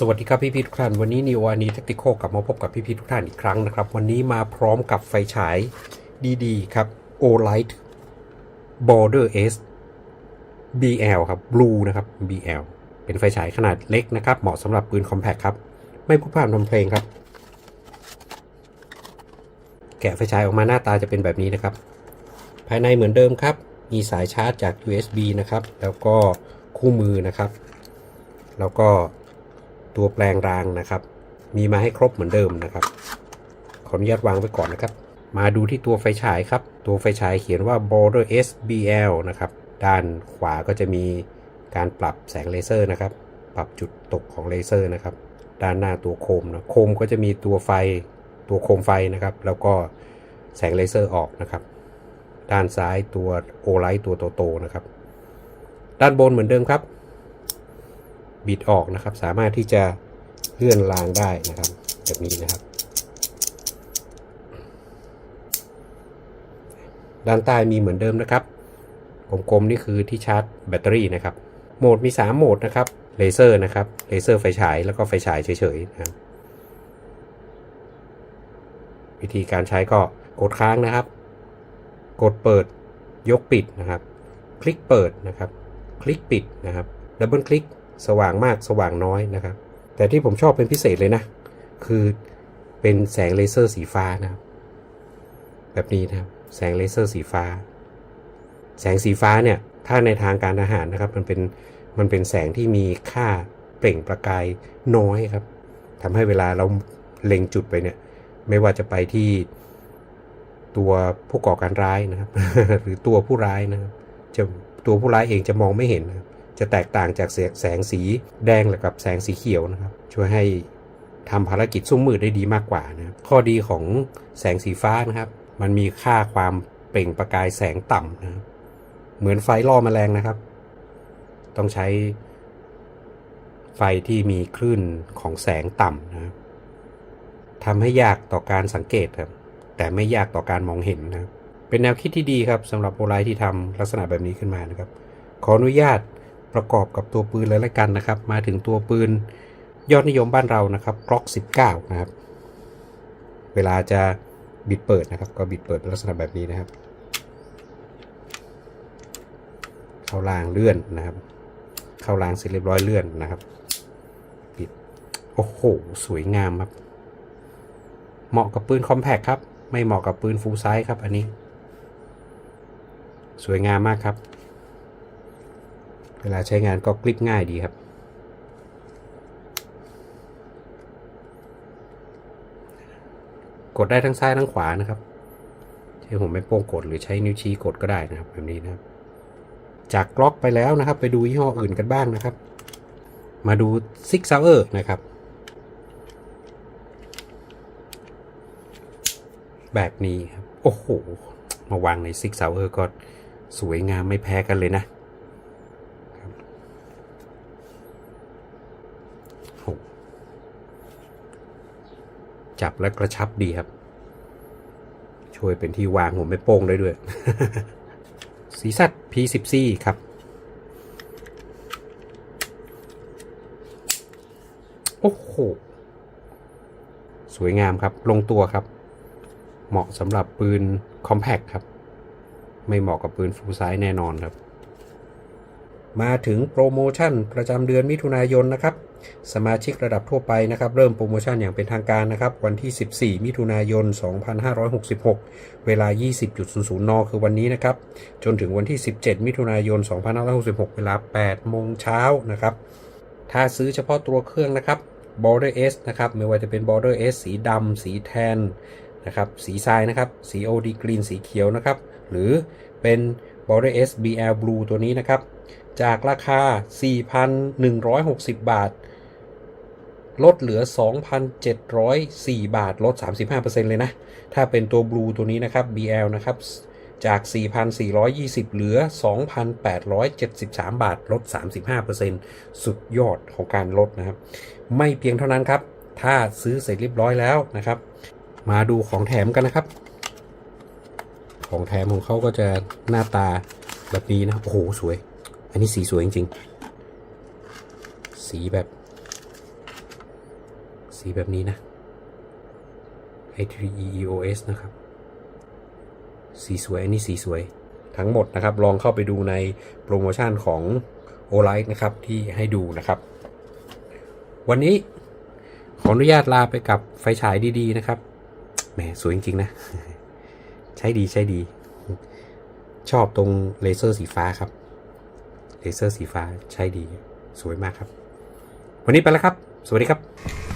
สวัสดีครับพี่พี่ๆทุกท่านวันนี้นิวอานีแทคติคกลับมาพบกับพี่พี่ๆทุกท่านอีกครั้งนะครับ วันนี้มาพร้อมกับไฟฉายดีๆ ครับ O-Light Border S BL ครับ Blue นะครับ BL เป็นไฟฉายขนาดเล็กนะครับ เหมาะสำหรับปืนคอมแพคครับ ไม่พูดพร่ำทำเพลงครับ แกะไฟฉายออกมาหน้าตาจะเป็นแบบนี้นะครับ ภายในเหมือนเดิมครับ มีสายชาร์จจาก USB นะครับ แล้วก็คู่มือนะครับ แล้วก็ ตัวแปลงรางนะครับ มีมาให้ครบเหมือนเดิมนะครับ ขออนุญาตวางไว้ก่อนนะครับ มาดูที่ตัวไฟฉายครับ ตัวไฟฉายเขียนว่า border SBL นะครับ ด้านขวาก็จะมีการปรับแสงเลเซอร์นะครับ ปรับจุดตกของเลเซอร์นะครับ ด้านหน้าตัวโคมนะโคมก็จะมีตัวไฟตัวโคมไฟนะครับ แล้วก็แสงเลเซอร์ออกนะครับ ด้านซ้ายตัวโอไลท์ตัวโตๆนะครับ ด้านบนเหมือนเดิมครับ บิดออกนะครับ สามารถที่จะเลื่อนรางได้นะครับ แบบนี้นะครับ ด้านใต้มีเหมือนเดิมนะครับกลมๆนี่คือที่ชาร์จแบตเตอรี่นะครับ โหมดมี 3 โหมดนะครับเลเซอร์นะครับเลเซอร์ไฟฉายแล้วก็ไฟฉายเฉยๆนะครับวิธีการใช้ก็กดค้างนะครับ กดเปิดยกปิดนะครับ คลิกเปิดนะครับ คลิกปิดนะครับดับเบิลคลิก สว่างมากสว่างน้อยนะครับ แต่ที่ผมชอบเป็นพิเศษเลยนะ คือเป็นแสงเลเซอร์สีฟ้านะครับแบบนี้นะครับแสงเลเซอร์สีฟ้า แสงสีฟ้าเนี่ยถ้าในทางการทหารนะครับ มันเป็นมันเป็นแสงที่มีค่าเปล่งประกายน้อยครับทำให้เวลาเราเล็งจุดไปเนี่ย ไม่ว่าจะไปที่ตัวผู้ก่อการร้ายนะครับ หรือตัวผู้ร้ายนะครับจะตัวผู้ร้ายเองจะมองไม่เห็นนะครับ จะแตกต่างจากแสงสีแดงกับแสงสีเขียวนะครับ ช่วยให้ทำภารกิจซุ่มมืดได้ดีมากกว่านะข้อดีของแสงสีฟ้านะครับ มันมีค่าความเปล่งประกายแสงต่ำนะเหมือนไฟล่อแมลงนะครับ ต้องใช้ไฟที่มีคลื่นของแสงต่ำนะทำให้ยากต่อการสังเกตครับ แต่ไม่ยากต่อการมองเห็นนะเป็นแนวคิดที่ดีครับสำหรับโปรไลท์ที่ทำลักษณะแบบนี้ขึ้นมานะครับ ขออนุญาต ประกอบกับตัวปืนเลยละกันนะครับ มาถึงตัวปืนยอดนิยมบ้านเรานะครับกล็อก 19 นะครับ เวลาจะบิดเปิดนะครับ ก็บิดเปิดลักษณะแบบนี้นะครับ เข้ารางเลื่อนนะครับ เข้ารางเสร็จเรียบร้อยเลื่อนนะครับปิดโอ้โห สวยงามครับ เหมาะกับปืนคอมแพคครับ ไม่เหมาะกับปืนฟูลไซส์ครับอันนี้ สวยงามมากครับ เวลาใช้งานก็กลิกง่ายดีครับ กดได้ทั้งซ้ายทั้งขวานะครับใช้ผมไม่โป้งกดหรือใช้นิ้วชี้กดก็ได้นะครับแบบนี้นะครับ จากกล็อกไปแล้วนะครับ ไปดูยี่ห้ออื่นกันบ้างนะครับ มาดูซิกซาวเออร์นะครับแบบนี้ครับ โอ้โห มาวางในซิกซาวเออร์ก็สวยงามไม่แพ้กันเลยนะ จับและกระชับดีครับ ช่วยเป็นที่วางหัวไม่โป้งได้ด้วย สีสัตว์ P14 ครับ โอ้โห สวยงามครับ ลงตัวครับ เหมาะสำหรับปืนคอมแพคครับ ไม่เหมาะกับปืนฟูลไซส์แน่นอนครับมาถึงโปรโมชั่นประจำเดือนมิถุนายนนะครับ สมาชิกระดับทั่วไปนะครับ เริ่มโปรโมชั่นอย่างเป็นทางการนะครับ วันที่ 14 มิถุนายน 2566 เวลา 20.00 น คือวันนี้นะครับ จนถึงวันที่ 17 มิถุนายน 2566 เวลา 8 โมงเช้านะครับ ถ้าซื้อเฉพาะตัวเครื่องนะครับ Border S นะครับ ไม่ว่าจะเป็น Border S สีดำ สีแทนนะครับ สีทรายนะครับ สี OD Green สีเขียวนะครับ หรือเป็น Border S BL Blue ตัวนี้นะครับ จากราคา 4,160 บาท ลดเหลือ 2,704 บาท ลด 35%เลยนะ ถ้าเป็นตัว Blue ตัวนี้นะครับ BL นะครับ จาก 4,420 เหลือ 2,873 บาท ลด 35%สุดยอดของการลดนะครับ ไม่เพียงเท่านั้นครับ ถ้าซื้อเสร็จเรียบร้อยแล้วนะครับ มาดูของแถมกันนะครับ ของแถมของเขาก็จะหน้าตาแบบนี้นะครับโอ้โห สวย อันนี้สีสวยจริงๆ สีแบบ สีแบบนี้นะ i3EEOS นะครับ สีสวยอันนี้สีสวยทั้งหมดนะครับ ลองเข้าไปดูในโปรโมชั่นของ o l i g h t นะครับ ที่ให้ดูนะครับ วันนี้ขออนุญาตลาไปกับไฟฉายดีๆนะครับแหมสวยจริงๆนะ ใช้ดีใช้ดี ชอบตรงเลเซอร์สีฟ้าครับ เลเซอร์สีฟ้าใช้ดี สวยมากครับ วันนี้ไปแล้วครับ สวัสดีครับ